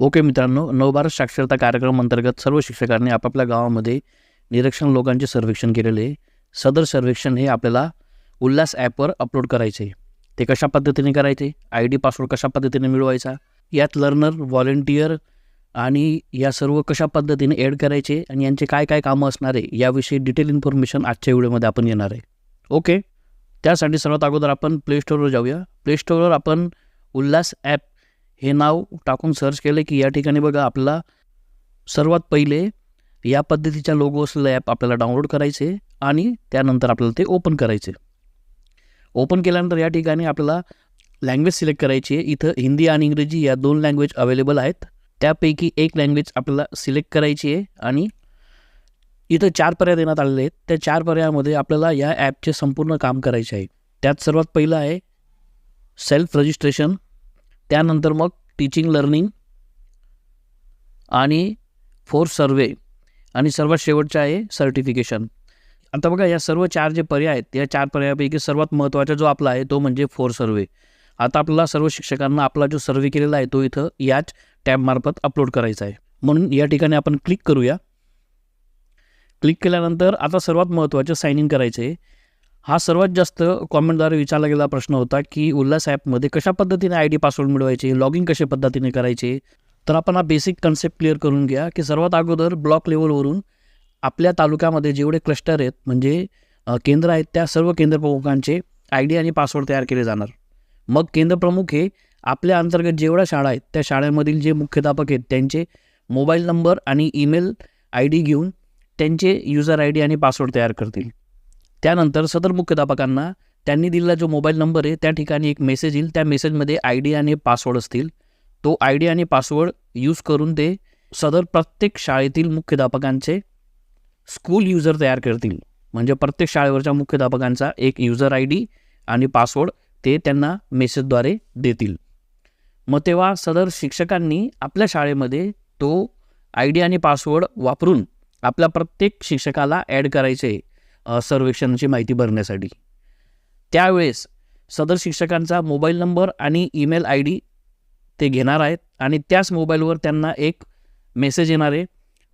Okay मित्रांनो नवभारत साक्षरता कार्यक्रम अंतर्गत सर्व शिक्षकांनी आपापल्या गावामध्ये निरीक्षण लोकांचे सर्वेक्षण केलेले. आहे. सदर सर्वेक्षण हे आपल्याला उल्हास ॲपवर अपलोड करायचे. आहे. ते कशा पद्धतीने करायचे? आय डी पासवर्ड कशा पद्धतीने मिळवायचा? यात लर्नर व्हॉलेंटियर आणि या सर्व कशा पद्धतीने ॲड करायचे आणि यांचे काय काय कामं असणार आहे याविषयी डिटेल इन्फॉर्मेशन आजच्या व्हिडिओमध्ये आपण येणार आहे. ओके? त्यासाठी सर्वात अगोदर आपण प्ले स्टोअरवर जाऊया. प्ले स्टोअरवर आपण उल्हास ॲप हे नाव टाकून सर्च केलं की या ठिकाणी बघा आपला सर्वात पहिले या पद्धतीच्या लोगो असलेलं ॲप आपल्याला डाउनलोड करायचे आणि त्यानंतर आपल्याला ते ओपन करायचे. ओपन केल्यानंतर या ठिकाणी आपल्याला लँग्वेज सिलेक्ट करायची आहे. इथं हिंदी आणि इंग्रजी या दोन लँग्वेज अवेलेबल आहेत. त्यापैकी एक लँग्वेज आपल्याला सिलेक्ट करायची आहे आणि इथं चार पर्याय देण्यात आलेले आहेत. त्या चार पर्यायामध्ये आपल्याला या ॲपचे संपूर्ण काम करायचे आहे. त्यात सर्वात पहिलं आहे सेल्फ रजिस्ट्रेशन त्यानंतर मग टीचिंग लर्निंग आणि फोर्स सर्वे आणि सर्वात शेवटचं आहे सर्टिफिकेशन आता बघा या सर्व चार जे पर्याय आहेत या चार पर्यायापैकी सर्वात महत्त्वाचा जो आपला आहे तो म्हणजे फोर सर्वे आता आपल्याला सर्व शिक्षकांना आपला जो सर्वे केलेला आहे तो इथं याच टॅबमार्फत अपलोड करायचा आहे. म्हणून या ठिकाणी आपण क्लिक करूया. क्लिक केल्यानंतर आता सर्वात महत्त्वाचं साईन इन करायचं आहे हा सर्वात जास्त कॉमेंटद्वारे विचारला गेलेला प्रश्न होता की उल्हास ॲपमध्ये कशा पद्धतीने आय डी पासवर्ड मिळवायचे लॉगिन कशा पद्धतीने करायचे? तर आपण हा बेसिक कन्सेप्ट क्लिअर करून घ्या की सर्वात अगोदर ब्लॉक लेवलवरून आपल्या तालुक्यामध्ये जेवढे क्लस्टर आहेत म्हणजे केंद्र आहेत त्या सर्व केंद्रप्रमुखांचे आय डी आणि पासवर्ड तयार केले जाणार. मग केंद्रप्रमुख हे आपल्या अंतर्गत जेवढ्या शाळा आहेत त्या शाळेमधील जे मुख्याध्यापक आहेत त्यांचे मोबाईल नंबर आणि ईमेल आय डी घेऊन त्यांचे युजर आय डी आणि पासवर्ड तयार करतील. त्यानंतर सदर मुख्याध्यापकांना त्यांनी दिलेला जो मोबाईल नंबर आहे त्या ठिकाणी एक मेसेज येईल. त्या मेसेजमध्ये आय डी आणि पासवर्ड असतील. तो आय डी आणि पासवर्ड यूज करून ते सदर प्रत्येक शाळेतील मुख्याध्यापकांचे स्कूल युजर तयार करतील. म्हणजे प्रत्येक शाळेवरच्या मुख्याध्यापकांचा एक युजर आय डी आणि पासवर्ड ते त्यांना मेसेजद्वारे देतील. मग तेव्हा सदर शिक्षकांनी आपल्या शाळेमध्ये तो आय डी आणि पासवर्ड वापरून आपल्या प्रत्येक शिक्षकाला ॲड करायचे. सर्वेक्षणाची माहिती भरण्यासाठी. त्यावेळेस सदर शिक्षकांचा मोबाईल नंबर आणि ईमेल आय डी ते घेणार आहेत आणि त्याच मोबाईलवर त्यांना एक मेसेज येणार आहे.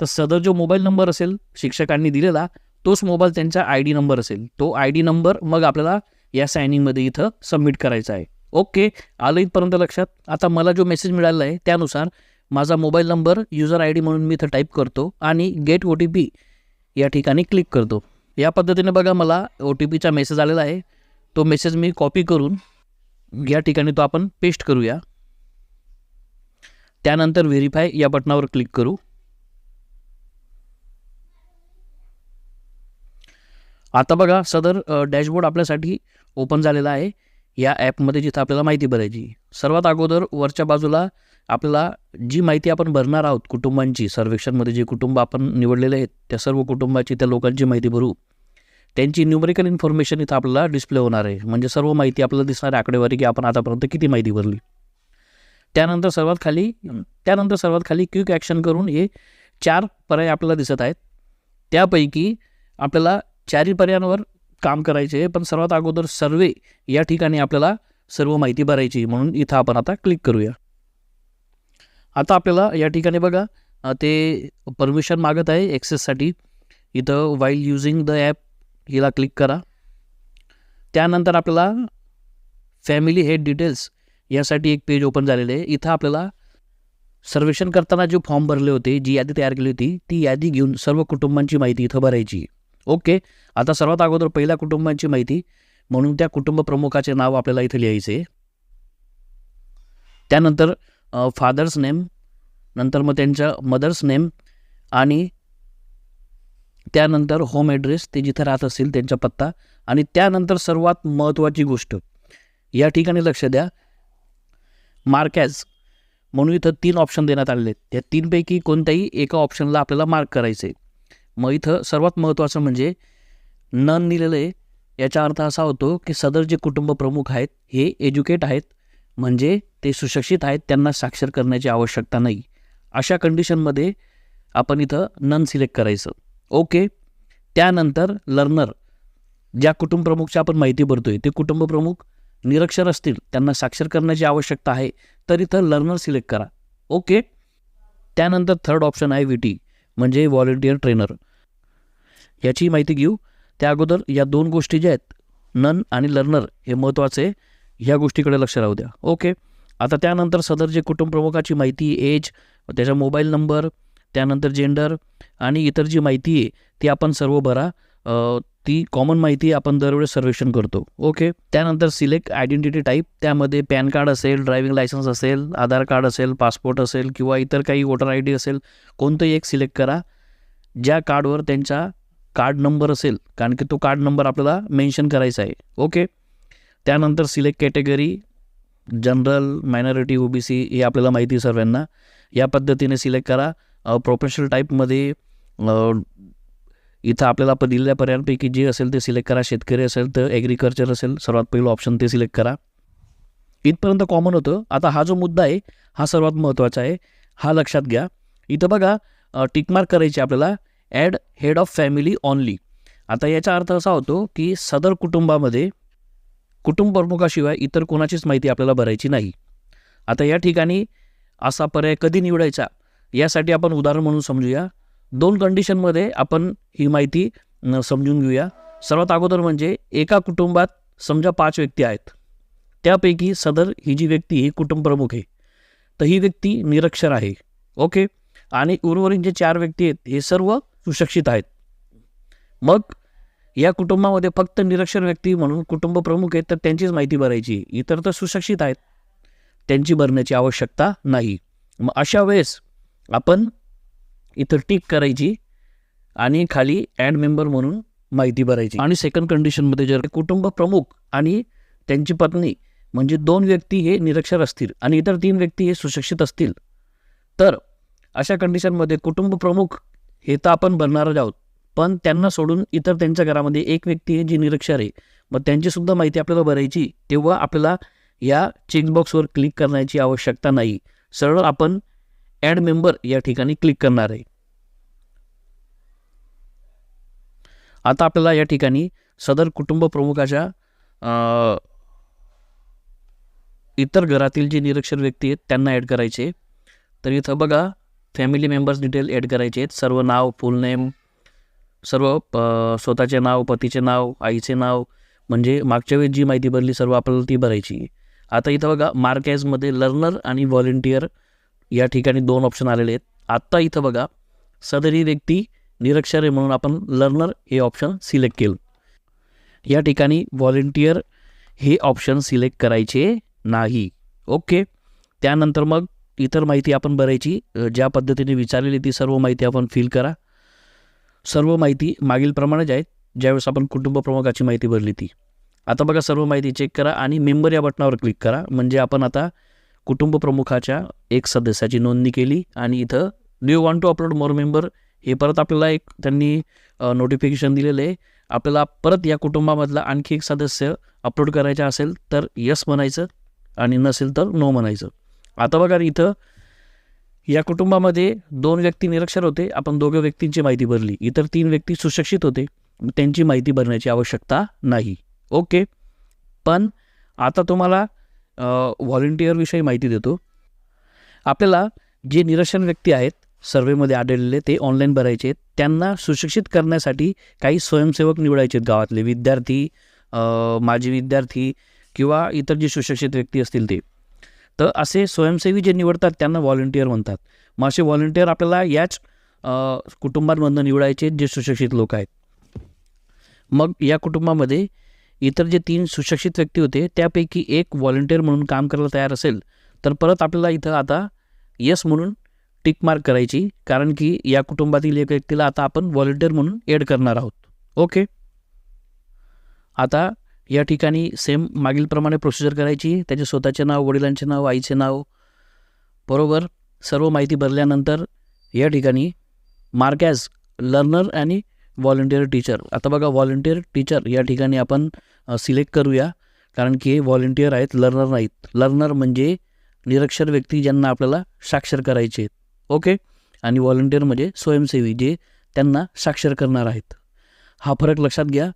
तर सदर जो मोबाईल नंबर असेल शिक्षकांनी दिलेला तोच मोबाईल त्यांचा आय डी नंबर असेल. तो आय डी नंबर मग आपल्याला या सायनिंगमध्ये इथं सबमिट करायचा आहे. ओके आलं इथपर्यंत लक्षात. आता मला जो मेसेज मिळाला आहे त्यानुसार माझा mobile number user I D म्हणून मी इथं टाईप करतो आणि गेट ओ टी पी या ठिकाणी क्लिक करतो. या पद्धतीने बघा मला ओ टी पीचा मेसेज आलेला आहे. तो मेसेज मी कॉपी करून या ठिकाणी तो आपण पेस्ट करूया. त्यानंतर व्हेरीफाय या बटनावर क्लिक करू. आता बघा सदर डॅशबोर्ड आपल्यासाठी ओपन झालेला आहे. या ॲपमध्ये जिथं आपल्याला माहिती भरायची. सर्वात अगोदर वरच्या बाजूला आपल्याला जी माहिती आपण भरणार आहोत कुटुंबांची सर्वेक्षणमध्ये जे कुटुंब आपण निवडलेले आहेत त्या सर्व कुटुंबाची त्या लोकांची माहिती भरू. त्यांची न्यूमरिकल इन्फॉर्मेशन इथं आपल्याला डिस्प्ले होणार आहे. म्हणजे सर्व माहिती आपल्याला दिसणार आहे आकडेवारी की आपण आतापर्यंत किती माहिती भरली. त्यानंतर सर्वात खाली त्यानंतर सर्वात खाली क्विक ॲक्शन करून हे चार पर्याय आपल्याला दिसत आहेत. त्यापैकी आपल्याला चारही पर्यायांवर काम करायचे आहे पण सर्वात अगोदर सर्वे या ठिकाणी आपल्याला सर्व माहिती भरायची म्हणून इथं आपण आता क्लिक करूया. आता आपल्याला या ठिकाणी बघा ते परमिशन मागत आहे ॲक्सेससाठी इथं वाईल युझिंग द ॲप हिला क्लिक करा. त्यानंतर आपल्याला फॅमिली हेड डिटेल्स यासाठी एक पेज ओपन झालेलं आहे. इथं आपल्याला सर्वेक्षण करताना जे फॉर्म भरले होते जी यादी तयार केली होती ती यादी घेऊन सर्व कुटुंबांची माहिती इथं भरायची ओके. आता सर्वात अगोदर पहिल्या कुटुंबांची माहिती. म्हणून त्या कुटुंब प्रमुखाचे नाव आपल्याला इथे लिहायचे त्यानंतर फादर्स नेम नंतर मग त्यांच्या मदर्स नेम आणि त्यानंतर होम ॲड्रेस ते जिथं राहत असतील त्यांचा पत्ता आणि त्यानंतर सर्वात महत्त्वाची गोष्ट. या ठिकाणी लक्ष द्या. मार्कॅज म्हणून इथं तीन ऑप्शन देण्यात आलेले आहेत. त्या तीनपैकी कोणत्याही एका ऑप्शनला आपल्याला मार्क करायचे मग इथं सर्वात महत्त्वाचं म्हणजे नन दिलेलं आहे. याचा अर्थ असा होतो की सदर जे कुटुंब प्रमुख आहेत हे एज्युकेट आहेत. म्हणजे ते सुशिक्षित आहेत त्यांना साक्षर करण्याची आवश्यकता नाही. अशा कंडिशनमध्ये आपण इथं नन सिलेक्ट करायचं. ओके त्यानंतर लर्नर ज्या कुटुंब प्रमुखची आपण माहिती भरतो आहे ते कुटुंब प्रमुख निरक्षर असतील त्यांना साक्षर करण्याची आवश्यकता आहे तर इथं लर्नर सिलेक्ट करा. ओके त्यानंतर थर्ड ऑप्शन आहे व्ही टी म्हणजे व्हॉलेंटियर ट्रेनर याची माहिती घेऊ. त्या अगोदर या दोन गोष्टी ज्या आहेत नन आणि लर्नर हे महत्त्वाचे ह्या गोष्टीकडे लक्ष राहू द्या. ओके? आता त्यानंतर सदर जे कुटुंबप्रमुखाची माहिती एज त्याचा मोबाईल नंबर त्यानंतर जेंडर आणि इतर जी माहिती आहे ती आपण सर्व भरा. ती कॉमन माहिती आपण दरवेळेस सर्वेक्षण करतो. ओके? त्यानंतर सिलेक्ट आयडेंटिटी टाईप त्यामध्ये पॅन कार्ड असेल ड्रायव्हिंग लायसन्स असेल आधार कार्ड असेल पासपोर्ट असेल किंवा इतर काही वोटर आय डी असेल कोणतंही एक सिलेक्ट करा. ज्या कार्डवर त्यांचा कार्ड नंबर असेल कारण की तो कार्ड नंबर आपल्याला मेन्शन करायचा आहे. ओके त्यानंतर select category general minority O B C हे आपल्याला माहिती आहे सर्वांना. या पद्धतीने सिलेक्ट करा. प्रोफेशनल टाईपमध्ये इथं आपल्याला प दिलेल्या पर्यायांपैकी जे असेल ते सिलेक्ट करा. शेतकरी असेल तर ॲग्रिकल्चर असेल सर्वात पहिलं ऑप्शन ते सिलेक्ट करा. इथपर्यंत कॉमन होतं. आता हा जो मुद्दा आहे हा सर्वात महत्त्वाचा आहे. हा लक्षात घ्या. इथं बघा टिकमार्क करायची आपल्याला. Add head of family only. आता याचा अर्थ असा होतो की सदर कुटुंबामध्ये कुटुंब प्रमुखाशिवाय इतर कोणाचीच माहिती आपल्याला भरायची नाही. आता या ठिकाणी असा पर्याय कधी निवडायचा? यासाठी आपण उदाहरण म्हणून समजूया. दोन कंडिशनमध्ये आपण ही माहिती समजून घेऊया. सर्वात अगोदर म्हणजे एका कुटुंबात समजा पाच व्यक्ती आहेत. त्यापैकी सदर ही जी व्यक्ती ही कुटुंब प्रमुख आहे. तर ही व्यक्ती निरक्षर आहे. ओके? आणि उर्वरित जे चार व्यक्ती आहेत हे सर्व सुशिक्षित आहेत. मग या कुटुंबामध्ये फक्त निरक्षर व्यक्ती म्हणून कुटुंब प्रमुख आहेत तर त्यांचीच माहिती भरायची. इतर तर सुशिक्षित आहेत. त्यांची भरण्याची आवश्यकता नाही. मग अशा वेळेस आपण इथं टिक करायची आणि खाली ॲड मेंबर म्हणून माहिती भरायची. आणि सेकंड कंडिशनमध्ये जर कुटुंब प्रमुख आणि त्यांची पत्नी म्हणजे दोन व्यक्ती हे निरक्षर असतील आणि इतर तीन व्यक्ती हे सुशिक्षित असतील. तर अशा कंडिशनमध्ये कुटुंब प्रमुख हे तर आपण बनणारच आहोत. पण त्यांना सोडून इतर त्यांच्या घरामध्ये एक व्यक्ती आहे जी निरक्षर आहे. मग त्यांचीसुद्धा माहिती आपल्याला भरायची तेव्हा आपल्याला या चेकबॉक्सवर क्लिक करण्याची आवश्यकता नाही. सरळ आपण ॲड मेंबर या ठिकाणी क्लिक करणार आहे. आता आपल्याला या ठिकाणी सदर कुटुंब प्रमुखाच्या इतर घरातील जे निरक्षर व्यक्ती आहेत त्यांना ॲड करायचे तर इथं बघा फॅमिली मेंबर्स डिटेल ॲड करायचे आहेत. सर्व नाव फुल नेम सर्व प स्वतःचे नाव पतीचे नाव आईचे नाव म्हणजे मागच्या वेळेस जी माहिती भरली सर्व आपल्याला ती भरायची. आता इथं बघा मार्क ॲजमध्ये लर्नर आणि व्हॉलेंटियर या ठिकाणी दोन ऑप्शन आलेले आहेत. आत्ता इथं बघा सदरी व्यक्ती निरक्षर आहे म्हणून आपण लर्नर हे ऑप्शन सिलेक्ट केलं. या ठिकाणी व्हॉलेंटियर हे ऑप्शन सिलेक्ट करायचे नाही. ओके त्यानंतर मग इतर माहिती आपण भरायची ज्या पद्धतीने विचारलेली ती सर्व माहिती आपण फिल करा. सर्व माहिती मागील प्रमाणेच आहेत ज्यावेळेस आपण कुटुंब प्रमुखाची माहिती भरली ती. आता बघा सर्व माहिती चेक करा आणि मेंबर या बटनावर क्लिक करा. म्हणजे आपण आता कुटुंब प्रमुखाच्या एक सदस्याची नोंदणी केली आणि इथं new you want to upload more member हे परत आपल्याला एक त्यांनी नोटिफिकेशन दिलेलं आहे. आपल्याला परत या कुटुंबामधला आणखी एक सदस्य अपलोड करायचा असेल तर यस म्हणायचं आणि नसेल तर नो म्हणायचं. आता बघा इथं या कुटुंबामध्ये दोन व्यक्ती निरक्षर होते आपण दोघं व्यक्तींची माहिती भरली. इतर तीन व्यक्ती सुशिक्षित होते त्यांची माहिती भरण्याची आवश्यकता नाही. ओके? पण आता तुम्हाला व्हॉलेंटिअरविषयी माहिती देतो. आपल्याला जे निरक्षर व्यक्ती आहेत सर्वेमध्ये आढळलेले ते ऑनलाईन भरायचे आहेत. त्यांना सुशिक्षित करण्यासाठी काही स्वयंसेवक निवडायचे आहेत गावातले. विद्यार्थी माजी विद्यार्थी किंवा इतर जे सुशिक्षित व्यक्ती असतील ते. तर असे स्वयंसेवी जे निवडतात त्यांना व्हॉलेंटियर म्हणतात. मग असे व्हॉलेंटियर आपल्याला याच कुटुंबांमधनं निवडायचे जे सुशिक्षित लोक आहेत. मग या कुटुंबामध्ये इतर जे तीन सुशिक्षित व्यक्ती होते त्यापैकी एक व्हॉलेंटियर म्हणून काम करायला तयार असेल तर परत आपल्याला इथं आता यस म्हणून टिक मार्क करायची कारण की या कुटुंबातील एक व्यक्तीला आता आपण व्हॉलेंटियर म्हणून ॲड करणार आहोत. ओके आता या ठिकाणी सेम मागीलप्रमाणे प्रोसिजर करायची. त्याचे स्वतःचे नाव वडिलांचे नाव आईचे नाव बरोबर? सर्व माहिती भरल्यानंतर या ठिकाणी मार्क ॲज लर्नर आणि व्हॉलेंटियर टीचर आता बघा व्हॉलेंटियर टीचर या ठिकाणी आपण सिलेक्ट करूया. कारण की हे व्हॉलेंटियर आहेत लर्नर नाहीत. लर्नर म्हणजे निरक्षर व्यक्ती ज्यांना आपल्याला साक्षर करायचे आहेत. ओके आणि व्हॉलेंटियर म्हणजे स्वयंसेवी जे त्यांना साक्षर करणार आहेत. हा फरक लक्षात घ्या.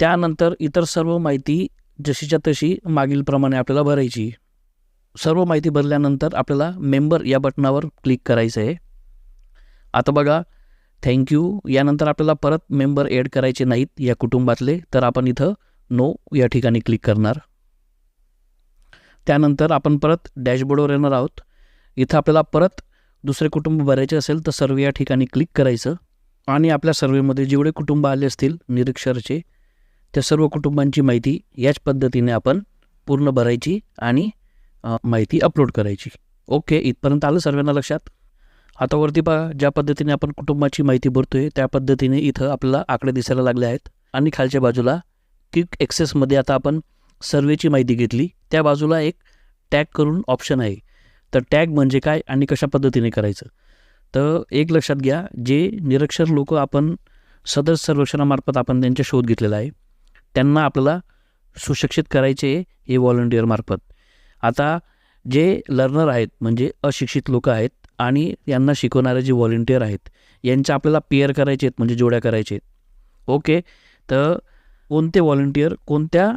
त्यानंतर इतर सर्व माहिती जशीच्या तशी मागीलप्रमाणे आपल्याला भरायची. सर्व माहिती भरल्यानंतर आपल्याला मेंबर या बटनावर क्लिक करायचं आहे आता बघा थँक्यू यानंतर आपल्याला परत मेंबर ॲड करायचे नाहीत या कुटुंबातले तर आपण इथं नो या ठिकाणी क्लिक करणार. त्यानंतर आपण परत डॅशबोर्डवर येणार आहोत. इथं आपल्याला परत दुसरे कुटुंब भरायचे असेल तर सर्व या ठिकाणी क्लिक करायचं. आणि आपल्या सर्वेमध्ये जेवढे कुटुंब आले असतील निरीक्षरचे त्या सर्व कुटुंबांची माहिती याच पद्धतीने आपण पूर्ण भरायची आणि माहिती अपलोड करायची. ओके इथपर्यंत आलं सर्वांना लक्षात? आता वरती पहा ज्या पद्धतीने आपण कुटुंबाची माहिती भरतो आहे त्या पद्धतीने इथं आपल्याला आकडे दिसायला लागले आहेत. आणि खालच्या बाजूला क्विक ॲक्सेसमध्ये आता आपण सर्वेची माहिती घेतली. त्या बाजूला एक टॅग करून ऑप्शन आहे. तर टॅग म्हणजे काय आणि कशा पद्धतीने करायचं? तर एक लक्षात घ्या जे निरक्षर लोक आपण सदर सर्वेक्षणामार्फत आपण त्यांचा शोध घेतलेला आहे त्यांना आपल्याला सुशिक्षित करायचे हे व्हॉलंटिअरमार्फत आता जे लर्नर आहेत म्हणजे अशिक्षित लोक आहेत आणि यांना शिकवणारे जे व्हॉलंटिअर आहेत यांच्या आपल्याला पेअर करायचे आहेत म्हणजे जोड्या करायचे आहेत. ओके तर कोणते व्हॉलंटिअर कोणत्या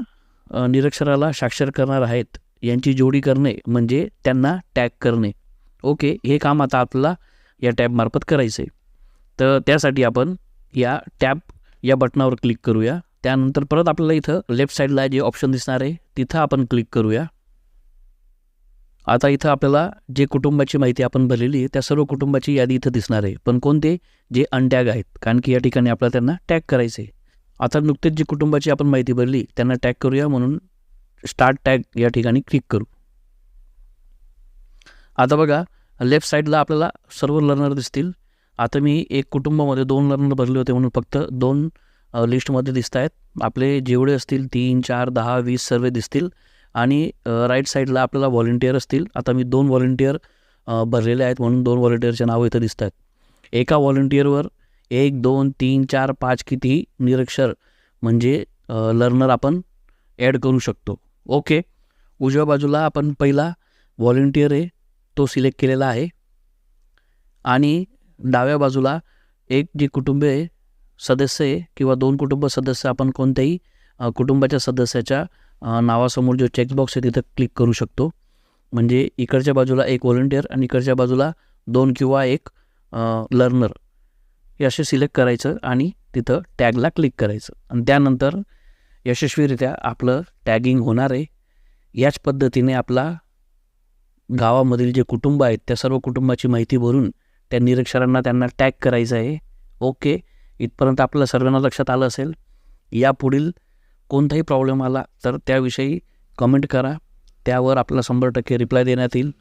निरक्षराला साक्षर करणार आहेत यांची जोडी करणे म्हणजे त्यांना टॅग करणे. ओके हे काम आता आपल्याला या टॅबमार्फत करायचं आहे तर त्यासाठी आपण या टॅब या बटनावर क्लिक करूया. त्यानंतर परत आपल्याला इथं लेफ्ट साईडला जे ऑप्शन दिसणार आहे तिथं आपण क्लिक करूया. आता इथं आपल्याला जे कुटुंबाची माहिती आपण भरलेली आहे त्या सर्व कुटुंबाची यादी इथं दिसणार आहे. पण कोणते? जे अनटॅग आहेत. कारण की या ठिकाणी आपल्याला त्यांना टॅग करायचे आहे. आता नुकतेच जी कुटुंबाची आपण माहिती भरली त्यांना टॅग करूया म्हणून स्टार्ट टॅग या ठिकाणी क्लिक करू. आता बघा लेफ्ट साईडला आपल्याला सर्व लर्नर दिसतील. आता मी एक कुटुंबामध्ये दोन लर्नर भरले होते म्हणून फक्त दोन लिस्टमध्ये दिसत आहेत आपले जेवढे असतील तीन चार दहा वीस सर्व दिसतील. आणि राईट साईडला आपल्याला व्हॉलेंटियर असतील. आता मी दोन व्हॉलेंटियर भरलेले आहेत म्हणून दोन व्हॉलेंटियरचे नावं इथं दिसत आहेत एका व्हॉलेंटियरवर एक दोन तीन चार पाच किती निरक्षर म्हणजे लर्नर आपण ॲड करू शकतो. ओके उजव्या बाजूला आपण पहिला व्हॉलेंटियर आहे तो सिलेक्ट केलेला आहे. आणि डाव्या बाजूला एक जे कुटुंब आहे सदस्य आहे किंवा दोन कुटुंब सदस्य आपण कोणत्याही कुटुंबाच्या सदस्याच्या नावासमोर जो चेकबॉक्स आहे तिथं क्लिक करू शकतो. म्हणजे इकडच्या बाजूला एक व्हॉलेंटिअर आणि इकडच्या बाजूला दोन किंवा एक लर्नर हे असे सिलेक्ट करायचं आणि तिथं टॅगला क्लिक करायचं. आणि त्यानंतर यशस्वीरित्या आपलं टॅगिंग होणार आहे. याच पद्धतीने आपला गावामधील जे कुटुंब आहेत त्या सर्व कुटुंबाची माहिती भरून त्या निरीक्षरांना त्यांना टॅग करायचं आहे. ओके. इथपर्यंत आपल्या सर्वांना लक्षात आलं असेल यापुढील कोणताही प्रॉब्लेम आला तर त्याविषयी कमेंट करा. त्यावर आपला शंभर टक्के रिप्लाय देण्यात येईल.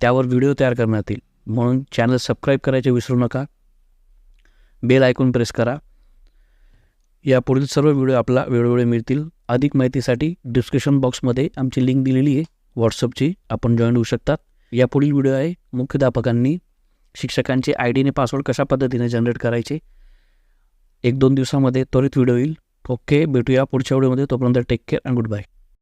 त्यावर व्हिडिओ तयार करण्यात येईल. म्हणून चॅनल सबस्क्राईब करायचे विसरू नका. बेल ऐकून प्रेस करा. यापुढील सर्व व्हिडिओ आपला वेळोवेळी मिळतील. अधिक माहितीसाठी डिस्क्रिप्शन बॉक्समध्ये आमची लिंक दिलेली आहे. व्हॉट्सअपची आपण जॉईन होऊ शकतात. यापुढील व्हिडिओ आहे मुख्याध्यापकांनी शिक्षकांचे आय डीने पासवर्ड कशा पद्धतीने जनरेट करायचे एक दोन दिवसामध्ये त्वरित व्हिडिओ येईल. ओके भेटूया पुढच्या व्हिडिओमध्ये तोपर्यंत take care and good bye